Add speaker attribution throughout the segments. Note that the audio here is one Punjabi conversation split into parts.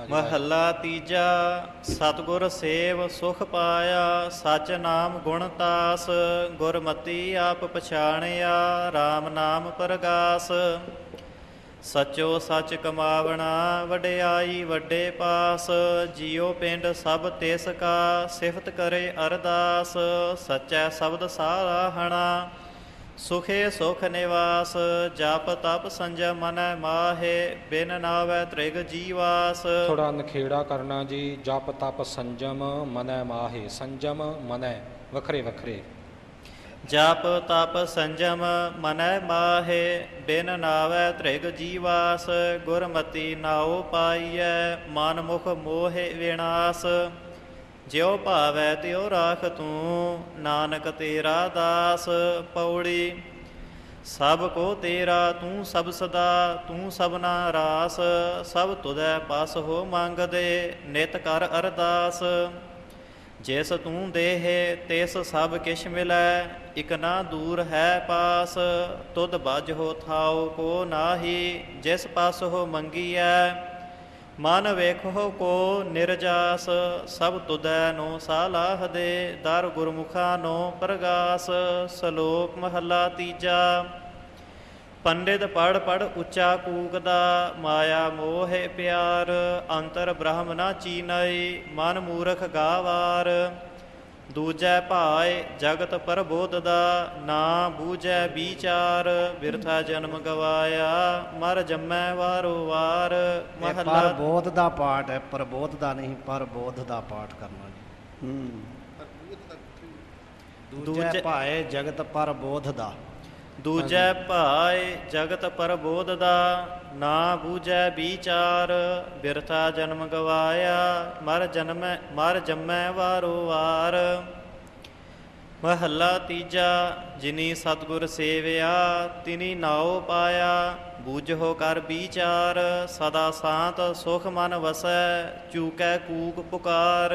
Speaker 1: ਮਹੱਲਾ ਤੀਜਾ, ਸਤਿਗੁਰ ਸੇਵ ਸੁਖ ਪਾਇਆ ਸਚ ਨਾਮ ਗੁਣ ਤਾਸ, ਗੁਰਮਤੀ ਆਪ ਪਛਾਣਿਆ RAM ਨਾਮ ਪ੍ਰਗਾਸ। ਸਚੋ ਸਚ ਕਮਾਵਣਾ, ਵਡਿਆਈ ਵੱਡੇ ਪਾਸ, ਜੀਉ ਪਿੰਡ ਸਭ ਤਿਸ ਕਾ, ਸਿਫਤ ਕਰੇ ਅਰਦਾਸ, ਸਚੈ ਸ਼ਬਦ ਸਾਰਾ ਹਣਾ। ਸੁਖੇ ਸੁਖ ਨਿਵਾਸ ਜਪ ਤਪ ਸੰਜਮ ਮਨੈ ਮਾਹੇ ਬਿਨ ਨਾਵੈ ਤ੍ਰਿਗ ਜੀਵਾਸ।
Speaker 2: ਥੋੜਾ ਨਖੇੜਾ ਕਰਨਾ ਜੀ ਜਪ ਤਪ ਸੰਜਮ ਮਨੈ ਮਾਹੇ ਸੰਜਮ ਮਨੈ ਵੱਖਰੇ ਵੱਖਰੇ।
Speaker 1: ਜਪ ਤਪ ਸੰਜਮ ਮਨੈ ਮਾਹੇ ਬਿਨ ਨਾਵੈ ਤ੍ਰਿਗ ਜੀਵਾਸ। ਗੁਰਮਤੀ ਨਾਉ ਪਾਈਐ ਮਨ ਮੁਖ ਮੋਹਿ ਵਿਨਾਸ਼। ਜਿਉ ਭਾਵੈ ਤਿਉ ਰਾਖ ਤੂੰ, ਨਾਨਕ ਤੇਰਾ ਦਾਸ ਪੌੜੀ। ਸਭ ਕੋ ਤੇਰਾ ਤੂੰ ਸਭ ਸਦਾ, ਤੂੰ ਸਭਨਾ ਰਾਸ, ਸਭ ਤੁਧੈ ਪਾਸ ਹੋ ਮੰਗਦੇ, ਨਿਤ ਕਰ ਅਰਦਾਸ। ਜਿਸ ਤੂੰ ਦੇਹ, ਤਿਸ ਸਭ ਕਿਛ ਮਿਲੈ, ਇਕ ਨਾ ਦੂਰ ਹੈ ਪਾਸ। ਤੁਧ ਬਜ ਹੋ ਥਾਉ ਕੋ ਨਾਹੀ, ਜਿਸ ਪਾਸ ਹੋ ਮੰਗੀਐ ਮਨ ਵੇਖੋ ਕੋ ਨਿਰਜਾਸ, ਸਭ ਤੁਧੈ ਨੋ ਸਾਲਾਹ ਦੇ ਦਰ ਗੁਰਮੁਖਾ ਨੋ ਪ੍ਰਗਾਸ, ਸ਼ਲੋਕ ਮਹੱਲਾ ਤੀਜਾ। ਪੰਡਿਤ ਪੜ ਪੜ ਉੱਚਾ ਕੂਕਦਾ, ਮਾਇਆ ਮੋਹਿ ਪਿਆਰ, ਅੰਤਰ ਬ੍ਰਹਮ ਨਾ ਚੀਨਈ ਮਨ ਮੂਰਖ ਗਾਵਾਰ। ਦੂਜੈ ਭਾਏ ਜਗਤ ਪਰਬੋਧ ਦਾ ਨਾ ਬੂਝੈ ਵਿਚਾਰ ਬਿਰਥਾ ਜਨਮ ਗਵਾਇਆ ਮਰ ਜੰਮੈ ਵਾਰੋ ਵਾਰ। ਮਹੱਲਾ
Speaker 3: ਪਰਬੋਧ ਦਾ ਪਾਠ ਹੈ ਪਰਬੋਧ ਦਾ ਨਹੀਂ ਪਰਬੋਧ ਦਾ ਪਾਠ ਕਰਨਾ ਜੀ।
Speaker 1: ਹੂੰ।
Speaker 3: ਦੂਜੇ
Speaker 1: ਦੂਜੇ-
Speaker 3: ਭਾਏ ਜਗਤ ਪਰਬੋਧ ਦਾ
Speaker 1: ਦੂਜੈ ਭਾਏ ਜਗਤ ਪਰਬੋਧ ਦਾ ਨਾ ਬੂਝੈ ਵਿਚਾਰ, ਬਿਰਥਾ ਜਨਮ ਗਵਾਇਆ, ਮਰ ਜਨਮੈ, ਮਰ ਜੰਮੈ ਵਾਰੋ ਵਾਰ। ਮਹੱਲਾ ਤੀਜਾ, ਜਿਨੀ ਸਤਗੁਰ ਸੇਵਿਆ, ਤਿਨੀ ਨਾਉ ਪਾਇਆ, ਬੂਝੋ ਕਰ ਵਿਚਾਰ, ਸਦਾ ਸਾਤ ਸੁਖ ਮਨ ਵਸੈ, ਚੂਕੈ ਕੂਕ ਪੁਕਾਰ।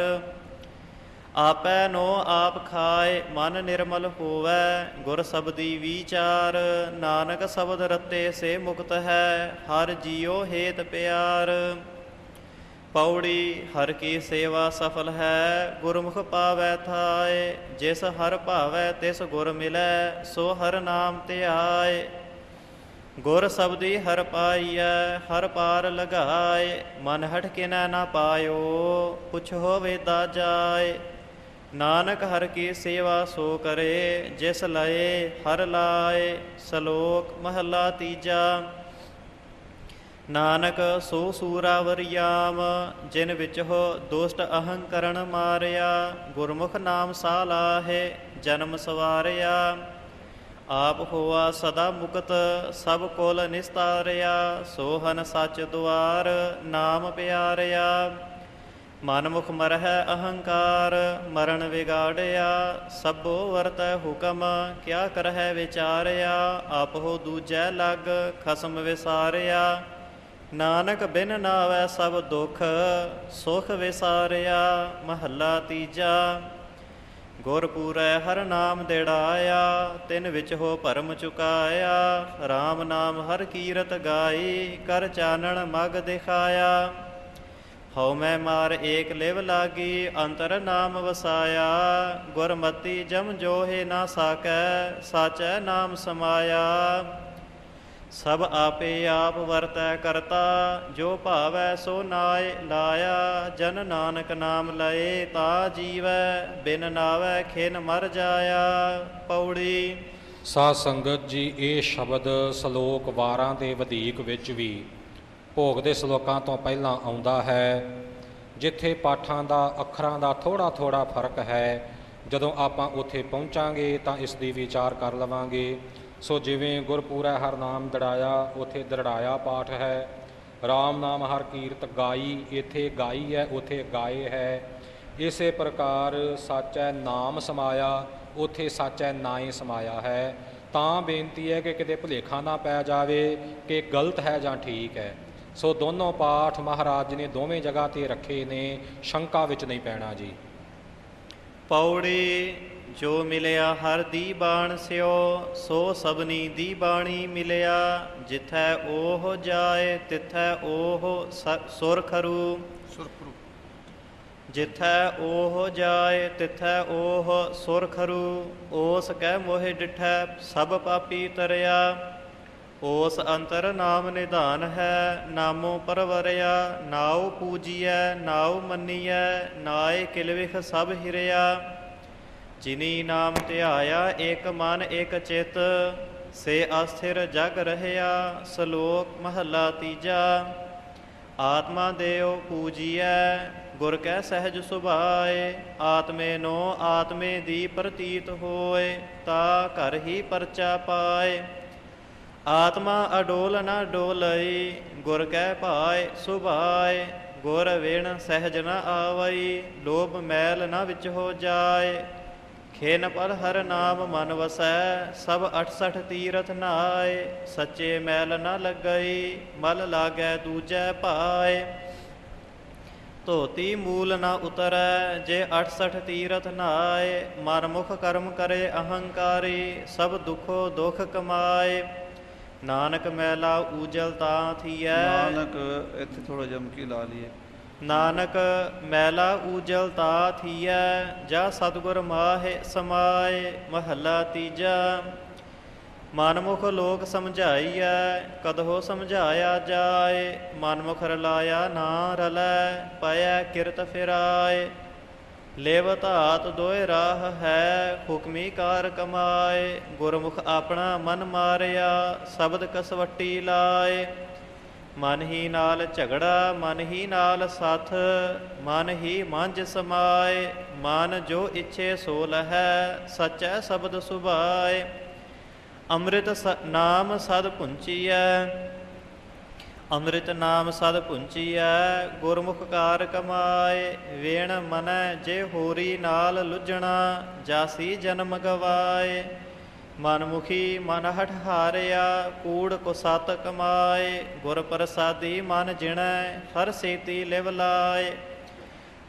Speaker 1: ਆਪੈ ਨੋ ਆਪ ਖਾਏ ਮਨ ਨਿਰਮਲ ਹੋਵੈ, ਗੁਰ ਸਬਦੀ ਵਿਚਾਰ, ਨਾਨਕ ਸ਼ਬਦ ਰਤੇ ਸੇ ਮੁਕਤ ਹੈ, ਹਰ ਜੀਉ ਹੇਤ ਪਿਆਰ। ਪੌੜੀ, ਹਰ ਕੀ ਸੇਵਾ ਸਫਲ ਹੈ, ਗੁਰਮੁਖ ਪਾਵੈ ਥਾਏ, ਜਿਸ ਹਰ ਭਾਵੈ ਤਿਸ ਗੁਰ ਮਿਲੈ, ਸੋ ਹਰ ਨਾਮ ਧਿਆਏ। ਗੁਰ ਸਬਦੀ ਹਰ ਪਾਈਐ, ਹਰ ਪਾਰ ਲਗਾਏ, ਮਨ ਹਟ ਕਿਨੈ ਨਾ ਪਾਇਓ, ਪੁੱਛ ਹੋਵੇ ਵੇਦਾ ਜਾਏ। ਨਾਨਕ ਹਰ ਕੀ ਸੇਵਾ ਸੋ ਕਰੇ, ਜਿਸ ਲਏ ਹਰ ਲਾਏ, ਸ਼ਲੋਕ ਮਹੱਲਾ ਤੀਜਾ। ਨਾਨਕ ਸੋ ਸੂਰਾਵਰਿਆਮ ਜਿਨ ਵਿੱਚ ਹੋ ਦੁਸ਼ਟ ਅਹੰਕਰਣ ਮਾਰਿਆ, ਗੁਰਮੁਖ ਨਾਮ ਸਾਲਾਹੇ ਜਨਮ ਸਵਾਰਿਆ। ਆਪ ਹੋਆ ਸਦਾ ਮੁਕਤ, ਸਭ ਕੋਲ ਨਿਸਤਾਰਿਆ, ਸੋਹਨ ਸੱਚ ਦੁਆਰ ਨਾਮ ਪਿਆਰਿਆ। ਮਨ ਮੁਖ ਮਰਹਿ ਅਹੰਕਾਰ, ਮਰਨ ਵਿਗਾੜਿਆ, ਸਭੋ ਵਰਤੈ ਹੁਕਮ, ਕਿਆ ਕਰਹਿ ਵਿਚਾਰਿਆ ਆਪੋ ਦੂਜੈ ਲਗ, ਖਸਮ ਵਿਸਾਰਿਆ। ਨਾਨਕ ਬਿਨ ਨਾਵੈ ਸਭ ਦੁਖ, ਸੁਖ ਵਿਸਾਰਿਆ, ਮਹੱਲਾ ਤੀਜਾ। ਗੁਰਪੂਰੈ ਹਰ ਨਾਮ ਦੇੜਾਇਆ, ਤਿਨ ਵਿੱਚ ਹੋ ਭਰਮ ਚੁਕਾਇਆ। RAM ਨਾਮ ਹਰ ਕੀਰਤ ਗਾਈ, ਕਰ ਚਾਨਣ ਮਗ ਦਿਖਾਇਆ। ਹਉ ਮੈਂ ਮਾਰ ਏਕ ਲਿਵ ਲਾਗੀ, ਅੰਤਰ ਨਾਮ ਵਸਾਇਆ। ਗੁਰਮਤੀ ਜਮ ਜੋਹੇ ਨਾ ਸਾਕੈ, ਸਾਚੈ ਨਾਮ ਸਮਾਇਆ। ਸਭ ਆਪੇ ਆਪ ਵਰਤੈ ਕਰਤਾ, ਜੋ ਭਾਵੈ ਸੋ ਨਾਏ ਲਾਇਆ। ਜਨ ਨਾਨਕ ਨਾਮ ਲਏ, ਤਾ ਜੀਵੈ, ਬਿਨ ਨਾਵੈ ਖਿਨ ਮਰ ਜਾਇਆ। ਪੌੜੀ
Speaker 2: ਸਾਧ ਸੰਗਤ ਜੀ, ਇਹ ਸ਼ਬਦ ਸ਼ਲੋਕ ਵਾਰਾਂ ਦੇ ਵਧੇਕ ਵਿੱਚ ਵੀ ਭੋਗ ਦੇ ਸ਼ਲੋਕਾਂ ਤੋਂ ਪਹਿਲਾਂ ਆਉਂਦਾ ਹੈ, ਜਿੱਥੇ ਪਾਠਾਂ ਦਾ, ਅੱਖਰਾਂ ਦਾ ਥੋੜਾ ਥੋੜਾ ਫ਼ਰਕ ਹੈ। ਜਦੋਂ ਆਪਾਂ ਉੱਥੇ ਪਹੁੰਚਾਂਗੇ ਤਾਂ ਇਸ ਦੀ ਵਿਚਾਰ ਕਰ ਲਵਾਂਗੇ। ਸੋ ਜਿਵੇਂ ਗੁਰਪੂਰਾ ਹਰ ਨਾਮ ਦੜਾਇਆ, ਉੱਥੇ ਦੜਾਇਆ ਪਾਠ ਹੈ। RAM ਨਾਮ ਹਰ ਕੀਰਤ ਗਾਈ, ਇੱਥੇ ਗਾਈ ਹੈ, ਉੱਥੇ ਗਾਏ ਹੈ। ਇਸੇ ਪ੍ਰਕਾਰ ਸੱਚ ਹੈ ਨਾਮ ਸਮਾਇਆ, ਉਥੇ ਹੈ ਨਾਏ ਸਮਾਇਆ ਹੈ। ਤਾਂ ਬੇਨਤੀ ਹੈ ਕਿ ਕਿਤੇ ਭੁਲੇਖਾ ਨਾ ਪੈ ਜਾਵੇ ਕਿ ਗਲਤ ਹੈ ਜਾਂ ਠੀਕ ਹੈ। ਸੋ ਦੋਨੋਂ ਪਾਠ ਮਹਾਰਾਜ ਜੀ ਨੇ ਦੋਵੇਂ ਜਗ੍ਹਾ ਤੇ ਰੱਖੇ ਨੇ ਸ਼ੰਕਾ ਵਿੱਚ ਨਹੀਂ ਪੈਣਾ ਜੀ।
Speaker 1: ਪੌੜੀ ਜੋ ਮਿਲਿਆ ਹਰ ਦੀ ਬਾਣ ਸਿਓ ਸੋ ਸਭਨੀ ਦੀ ਬਾਣੀ ਮਿਲਿਆ ਜਿਥੈ ਉਹ ਜਾਏ ਤਿਥੈ ਉਹ ਸ- ਸੁਰ ਖਰੂ
Speaker 4: ਸੁਰਖਰੂ।
Speaker 1: ਜਿਥੈ ਉਹ ਜਾਏ ਤਿਥੈ ਉਹ ਸੁਰ ਖਰੂ ਓਸ ਕੈ ਮੋਹਿ ਡਿਠੈ ਸਭ ਪਾਪੀ ਤਰਿਆ। ਓਸ ਅੰਤਰ ਨਾਮ ਨਿਧਾਨ ਹੈ, ਨਾਮੋ ਪਰਵਰਿਆ, ਨਾਉ ਪੂਜੀਐ, ਨਾਉ ਮੰਨੀਐ, ਨਾਏ ਕਿਲਵਿਖ ਸਭ ਹਿਰਿਆ। ਜਿਨੀ ਨਾਮ ਧਿਆਇਆ, ਏਕ ਮਨ, ਏਕ ਚਿਤ, ਸੇ ਅਸਥਿਰ ਜਗ ਰਹਿਆ, ਸ਼ਲੋਕ ਮਹੱਲਾ ਤੀਜਾ। ਆਤਮਾ ਦੇਉ ਪੂਜੀਐ, ਗੁਰ ਕੈ ਸਹਿਜ ਸੁਭਾਏ, ਆਤਮੇ ਨੋ ਆਤਮੇ ਦੀ ਪ੍ਰਤੀਤ ਹੋਏ, ਤਾ ਘਰ ਹੀ ਪਰਚਾ ਪਾਏ। ਆਤਮਾ ਅਡੋਲ ਨਾ ਡੋਲਈ, ਗੁਰ ਕੈ ਭਾਏ, ਸੁਭਾਏ, ਗੁਰ ਵੇਣ ਸਹਿਜ ਨਾ ਆਵਈ, ਲੋਭ ਮੈਲ ਨਾ ਵਿੱਚ ਹੋ ਜਾਏ। ਖੇਨ ਪਰ ਹਰ ਨਾਮ ਮਨ ਵਸੈ, ਸਭ 68 ਤੀਰਥ ਨਾਏ। ਸੱਚੇ ਮੈਲ ਨਾ ਲੱਗਈ, ਮਲ ਲਾਗੈ ਦੂਜੈ ਭਾਏ। ਧੋਤੀ ਮੂਲ ਨਾ ਉਤਰੈ, ਜੇ 68 ਤੀਰਥ ਨਾਏ। ਮਨ ਮੁਖ ਕਰਮ ਕਰੇ ਅਹੰਕਾਰੀ, ਸਭ ਦੁਖੋ ਦੁਖ ਕਮਾਏ। ਨਾਨਕ ਮੈਲਾ ਊਜਲ ਤਾਂ ਥੀਐ।
Speaker 4: ਨਾਨਕ ਇੱਥੇ ਥੋੜਾ ਜਮਕੀ ਲਾ ਲਈਏ।
Speaker 1: ਨਾਨਕ ਮੈਲਾ ਊਜਲ ਤਾ ਥੀਐ ਜਾ ਸਤਿਗੁਰ ਮਾਹੇ ਸਮਾਏ ਮਹੱਲਾ ਤੀਜਾ। ਮਨਮੁਖ ਲੋਕ ਸਮਝਾਈਐ ਕਦਹੋ ਸਮਝਾਇਆ ਜਾਏ। ਮਨਮੁਖ ਰਲਾਇਆ ਨਾ ਰਲੈ ਪਾਇਆ ਕਿਰਤ ਫਿਰਾਏ। ਲੇਵ ਧਾਤ ਦੋਇ ਰਾਹ ਹੈ, ਹੁਕਮੀ ਕਾਰ ਕਮਾਏ, ਗੁਰਮੁਖ ਆਪਣਾ ਮਨ ਮਾਰਿਆ, ਸ਼ਬਦ ਕਸਵੱਟੀ ਲਾਏ। ਮਨ ਹੀ ਨਾਲ ਝਗੜਾ, ਮਨ ਹੀ ਨਾਲ ਸਾਥ, ਮਨ ਹੀ ਮੰਝ ਸਮਾਏ। ਮਨ ਜੋ ਇੱਛੇ ਸੋ ਲਹੈ, ਸਚੈ ਸ਼ਬਦ ਸੁਭਾਏ। ਅੰਮ੍ਰਿਤ ਸ- ਨਾਮ ਸਦ ਪੁੰਚੀਐ ਅੰਮ੍ਰਿਤ ਨਾਮ ਸਦ ਪੁੰਚੀਐ ਗੁਰਮੁਖ ਕਾਰ ਕਮਾਏ, ਵੇਣ ਮਨੈ ਜੇ ਹੋਰੀ ਨਾਲ ਲੁਝਣਾ ਜਾਸੀ ਜਨਮ ਗਵਾਏ। ਮਨਮੁਖੀ ਮਨ ਹਠ ਹਾਰਿਆ, ਕੂੜ ਕੁਸਤ ਕਮਾਏ। ਗੁਰ ਪ੍ਰਸਾਦੀ ਮਨ ਜਿਣੈ, ਹਰ ਸੇਤੀ ਲਿਵ ਲਾਏ।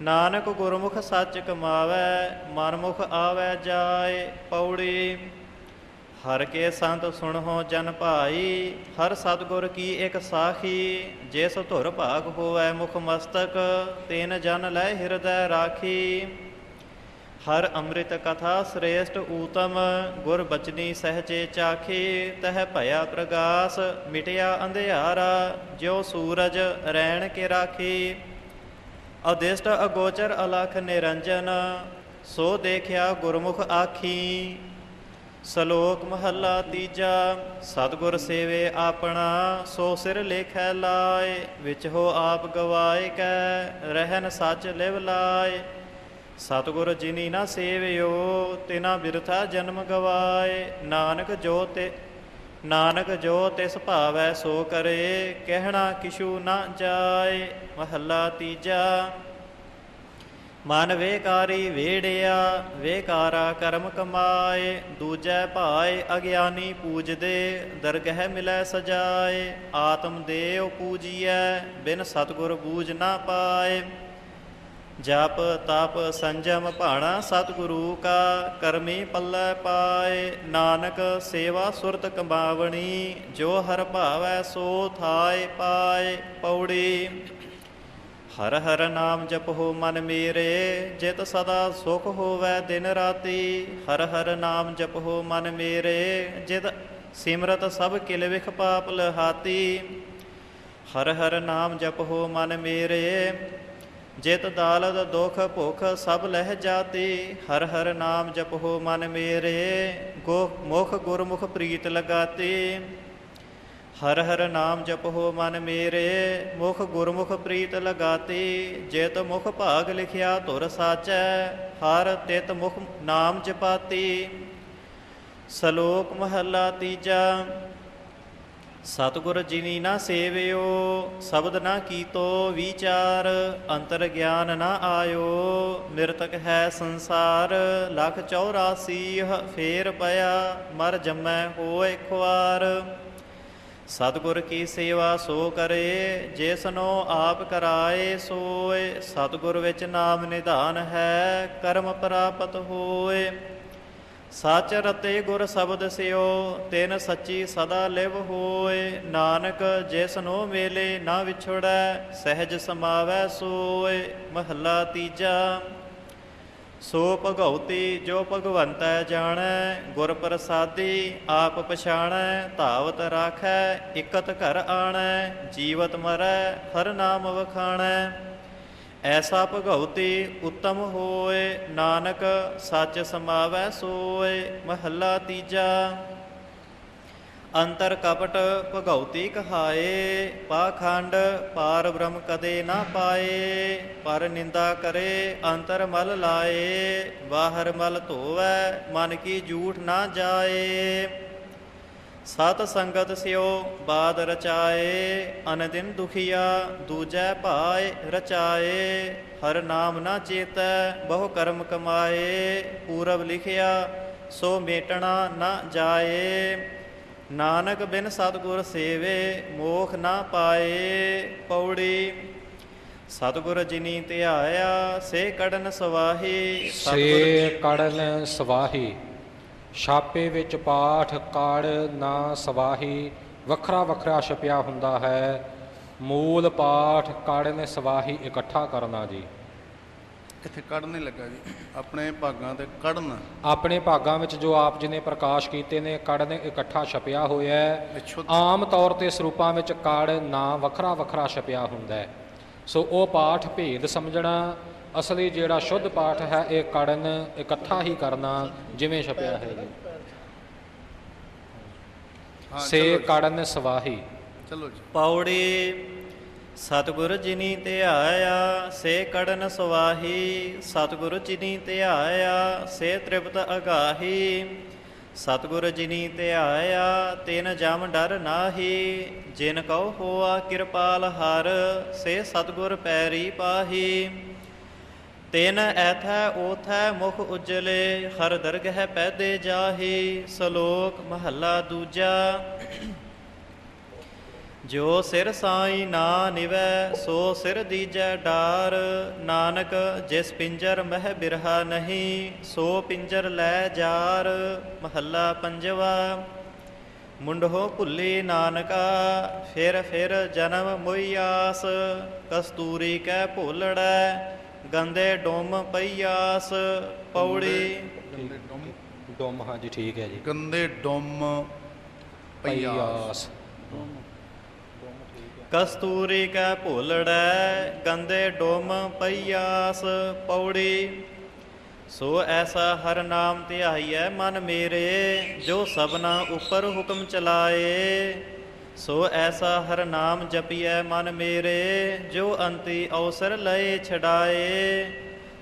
Speaker 1: ਨਾਨਕ ਗੁਰਮੁਖ ਸੱਚ ਕਮਾਵੈ, ਮਨਮੁਖ ਆਵੈ ਜਾਏ। ਪੌੜੀ ਹਰ ਕੇ ਸੰਤ ਸੁਣਹੁ ਜਨ ਭਾਈ, ਹਰ ਸਤਗੁਰ ਕੀ ਇੱਕ ਸਾਖੀ ਜਿਸ ਧੁਰ ਭਾਗ ਹੋਵੈ ਮੁਖ ਮਸਤਕ, ਤੈਨ ਜਨ ਲੈ ਹਿਰਦੈ ਰਾਖੀ। ਹਰ ਅੰਮ੍ਰਿਤ ਕਥਾ ਸ੍ਰੇਸ਼ਟ ਊਤਮ, ਗੁਰ ਬਚਨੀ ਸਹਜੇ ਚਾਖੀ, ਤਹ ਭਇਆ ਪ੍ਰਗਾਸ, ਮਿਟਿਆ ਅੰਧਿਆਰਾ, ਜਿਉ ਸੂਰਜ ਰੈਣ ਕੇ ਰਾਖੀ। ਅਦਿਸ਼ਟ ਅਗੋਚਰ ਅਲਖ ਨਿਰੰਜਨ, ਸੋ ਦੇਖਿਆ ਗੁਰਮੁਖ ਆਖੀ। ਸ਼ਲੋਕ ਮਹੱਲਾ ਤੀਜਾ, ਸਤਿਗੁਰ ਸੇਵੇ ਆਪਣਾ, ਸੋ ਸਿਰ ਲੇਖੈ ਲਾਏ, ਵਿੱਚ ਹੋ ਆਪ ਗਵਾਏ ਕੈ, ਰਹਿਨ ਸੱਚ ਲਿਵ ਲਾਏ। ਸਤਿਗੁਰ ਜਿਨੀ ਨਾ ਸੇਵਿਓ, ਤਿਨਾ ਬਿਰਥਾ ਜਨਮ ਗਵਾਏ। ਨਾਨਕ ਜੋ ਤੇ, ਨਾਨਕ ਜੋ ਤਿਸ ਭਾਵੈ ਸੋ ਕਰੇ, ਕਹਿਣਾ ਕਿਛੂ ਨਾ ਜਾਏ। ਮਹੱਲਾ ਤੀਜਾ ਮਨ ਵੇਕਾਰੀ ਵੇੜਿਆ, ਵੇਕਾਰਾ ਕਰਮ ਕਮਾਏ, ਦੂਜੈ ਭਾਏ ਅਗਿਆਨੀ ਪੂਜਦੇ, ਦਰਗਹਿ ਮਿਲੈ ਸਜਾਏ, ਆਤਮ ਦੇਵ ਪੂਜੀਐ, ਬਿਨ ਸਤਗੁਰ ਬੂਝ ਨਾ ਪਾਏ। ਜਪ ਤਪ ਸੰਜਮ ਭਾਣਾ ਸਤਿਗੁਰੂ ਕਾ, ਕਰਮੀ ਪੱਲੇ ਪਾਏ। ਨਾਨਕ ਸੇਵਾ ਸੁਰਤ ਕਮਾਵਣੀ, ਜੋ ਹਰ ਭਾਵੈ ਸੋ ਥਾਏ ਪਾਏ। ਪੌੜੀ ਹਰ ਹਰ ਨਾਮ ਜਪੋ ਮਨ ਮੇਰੇ, ਜਿਤ ਸਦਾ ਸੁਖ ਹੋਵੈ ਦਿਨ ਰਾਤੀ। ਹਰ ਹਰ ਨਾਮ ਜਪੋ ਮਨ ਮੇਰੇ, ਜਿਤ ਸਿਮਰਤ ਸਭ ਕਿਲ ਵਿਖ ਪਾਪ ਲਹਾਤੀ। ਹਰ ਹਰ ਨਾਮ ਜਪੋ ਮਨ ਮੇਰੇ, ਜਿਤ ਦਾਲਦ ਦੁਖ ਭੁਖ ਸਭ ਲਹਿ ਜਾਤੀ। ਹਰ ਹਰ ਨਾਮ ਜਪੋ ਮਨ ਮੇਰੇ, ਗੋ ਮੁਖ ਗੁਰਮੁਖ ਪ੍ਰੀਤ ਲਗਾਤੀ। ਹਰ ਹਰ ਨਾਮ ਜਪੋ ਮਨ ਮੇਰੇ, ਮੁਖ ਗੁਰਮੁਖ ਪ੍ਰੀਤ ਲਗਾਤੀ, ਜਿਤ ਮੁਖ ਭਾਗ ਲਿਖਿਆ ਧੁਰ ਸਾਚੈ, ਹਰ ਤਿਤ ਮੁਖ ਨਾਮ ਜਪਾਤੀ। ਸ਼ਲੋਕ ਮਹੱਲਾ ਤੀਜਾ, ਸਤਿਗੁਰ ਜਿਨੀ ਨਾ ਸੇਵਿਓ, ਸ਼ਬਦ ਨਾ ਕੀਤੋ ਵਿਚਾਰ, ਅੰਤਰ ਗਿਆਨ ਨਾ ਆਇਓ ਮਿਰਤਕ ਹੈ ਸੰਸਾਰ, ਲਖ 84 ਫੇਰ ਪਿਆ, ਮਰ ਜੰਮੈ ਹੋਏ ਖੁਆਰ। ਸਤਿਗੁਰ ਕੀ ਸੇਵਾ ਸੋ ਕਰੇ, ਜਿਸਨੋ ਆਪ ਕਰਾਏ ਸੋਏ। ਸਤਿਗੁਰ ਵਿੱਚ ਨਾਮ ਨਿਧਾਨ ਹੈ, ਕਰਮ ਪ੍ਰਾਪਤ ਹੋਏ। ਸਚ ਰਤੇ ਗੁਰ ਸ਼ਬਦ ਸਿਓ, ਤਿਨ ਸੱਚੀ ਸਦਾ ਲਿਵ ਹੋਏ। ਨਾਨਕ ਜਿਸ ਨੂੰ ਮੇਲੇ ਨਾ ਵਿਛੜੈ, ਸਹਿਜ ਸਮਾਵੈ ਸੋਏ। ਮਹੱਲਾ ਤੀਜਾ ਸੋ ਭਗਉਤੀ ਜੋ ਭਗਵੰਤੈ ਜਾਣੈ ਗੁਰ ਪ੍ਰਸਾਦੀ ਆਪ ਪਛਾਣੈ, ਧਾਵਤ ਰਾਖੈ, ਇਕਤ ਘਰ ਆਣੈ, ਜੀਵਤ ਮਰੈ, ਹਰ ਨਾਮ ਵਖਾਣੈ। ਐਸਾ ਭਗਉਤੀ ਉਤਮ ਹੋਏ, ਨਾਨਕ ਸੱਚ ਸਮਾਵੈ ਸੋਏ, ਮਹੱਲਾ ਤੀਜਾ। ਅੰਤਰ ਕਪਟ ਭਗਉਤੀ ਕਹਾਏ, ਪਾਖੰਡ ਪਾਰ ਬ੍ਰਹਮ ਕਦੇ ਨਾ ਪਾਏ, ਪਰ ਨਿੰਦਾ ਕਰੇ, ਅੰਤਰ ਮਲ ਲਾਏ, ਬਾਹਰ ਮਲ ਧੋਵੈ, ਮਨ ਕੀ ਝੂਠ ਨਾ ਜਾਏ। ਸਤ ਸੰਗਤ ਸਿਓ ਬਾਦ ਰਚਾਏ, ਅਨਦਿਨ ਦੁਖੀਆ ਦੂਜੈ ਭਾਏ ਰਚਾਏ, ਹਰ ਨਾਮ ਨਾ ਚੇਤੈ, ਬਹੁ ਕਰਮ ਕਮਾਏ ਪੂਰਬ ਲਿਖਿਆ ਸੋ ਮੇਟਣਾ ਨਾ ਜਾਏ। ਨਾਨਕ ਬਿਨ ਸਤਗੁਰ ਸੇਵੇ ਮੋਖ ਨਾ ਪਾਏ ਪੌੜੀ। ਸਤਗੁਰ ਜਿਨੀ ਧਿਆਇਆ ਸੇ ਕੜਨ ਸਵਾਹੀ
Speaker 2: ਸੇ ਕੜਨ ਸਵਾਹੀ ਛਾਪੇ ਵਿੱਚ ਪਾਠ ਕੜ ਨਾ ਸਵਾਹੀ ਵੱਖਰਾ ਵੱਖਰਾ ਛਪਿਆ ਹੁੰਦਾ ਹੈ। ਮੂਲ ਪਾਠ ਕੜ ਨੇ ਸਵਾਹੀ ਇਕੱਠਾ ਕਰਨਾ ਜੀ।
Speaker 4: ਇੱਥੇ ਕੱਢ ਨਹੀਂ ਲੱਗਾ ਜੀ। ਆਪਣੇ ਭਾਗਾਂ ਤੇ ਕੱਢਣ।
Speaker 2: ਆਪਣੇ ਭਾਗਾਂ ਵਿੱਚ ਜੋ ਆਪ ਜੀ ਨੇ ਪ੍ਰਕਾਸ਼ ਕੀਤੇ ਨੇ ਨੇ ਇਕੱਠਾ ਛਪਿਆ ਹੋਇਆ ਹੈ। ਆਮ ਤੌਰ ਤੇ ਸਰੂਪਾਂ ਵਿੱਚ ਕੜ ਨਾ ਵੱਖਰਾ ਵੱਖਰਾ ਛਪਿਆ ਹੁੰਦਾ ਹੈ। ਸੋ ਉਹ ਪਾਠ ਭੇਦ ਸਮਝਣਾ ਅਸਲੀ ਜਿਹੜਾ ਸ਼ੁੱਧ ਪਾਠ ਹੈ ਇਹ ਕੜਨ ਇਕੱਠਾ ਹੀ ਕਰਨਾ ਜਿਵੇਂ ਛਪਿਆ ਹੈ ਜੀ। ਸੇ ਕੜਨ ਸਵਾਹੀ।
Speaker 4: ਚਲੋ ਜੀ।
Speaker 1: ਪੌੜੀ ਸਤਿਗੁਰ ਜਿਨੀ ਧਿਆਇਆ ਸੇ ਕੜਨ ਸੁਆਹੀ ਸਤਿਗੁਰ ਜਿਨੀ ਧਿਆਇਆ ਸੇ ਤ੍ਰਿਪਤ ਅਗਾਹੀ। ਸਤਿਗੁਰ ਜਿਨੀ ਧਿਆਇਆ ਤਿਨ ਜਮ ਡਰ ਨਾਹੀ। ਜਿਨ ਕਉ ਹੋਆ ਕਿਰਪਾਲ ਹਰ, ਸੇ ਸਤਿਗੁਰ ਪੈਰੀ ਪਾਹੀ। ਤਿਨ ਐਥੈ ਓਥੈ ਮੁਖ ਉਜਲੇ, ਹਰ ਦਰਗਹਿ ਪੈਦੇ ਜਾਹੀ। ਸ਼ਲੋਕ ਮਹੱਲਾ ਦੂਜਾ। ਜੋ ਸਿਰ ਸਾਈ ਨਾ ਨਿਵੈ ਸੋ ਸਿਰ ਦੀਜੈ ਡਾਰ। ਨਾਨਕ ਜਿਸ ਪਿੰਜਰ ਮਹਿ ਬਿਰਹਾ ਨਹੀਂ ਸੋ ਪਿੰਜਰ ਲੈ ਜਾਰ। ਮਹੱਲਾ ਪੰਜਵਾ ਮੁੰਡੋ ਭੁੱਲੀ ਨਾਨਕਾ ਫਿਰ ਫਿਰ ਜਨਮ ਮੋਈਆਸ ਕਸਤੂਰੀ ਕੈ ਭੁੱਲੜੈ ਗੰਦੇ ਡੋਮ ਪਈਆਸ ਪੌੜੀ
Speaker 2: ਡੋਮ ਹਾਂਜੀ ਠੀਕ ਹੈ ਜੀ।
Speaker 4: ਗੰਦੇ ਡੁੰਮ ਪਈਆਸ
Speaker 2: ਪਈਆਸ
Speaker 1: ਕਸਤੂਰੀ ਕੈ ਭੁੱਲੜੈ ਗੰਦੇ ਡੋਮ ਪਈਆਸ ਪੌੜੀ। ਸੋ ਐਸਾ ਹਰ ਨਾਮ ਧਿਆਈਐ ਮਨ ਮੇਰੇ, ਜੋ ਸਭਨਾ ਉੱਪਰ ਹੁਕਮ ਚਲਾਏ। ਸੋ ਐਸਾ ਹਰ ਨਾਮ ਜਪੀਐ ਮਨ ਮੇਰੇ, ਜੋ ਅੰਤੀ ਅਵਸਰ ਲਏ ਛਡਾਏ।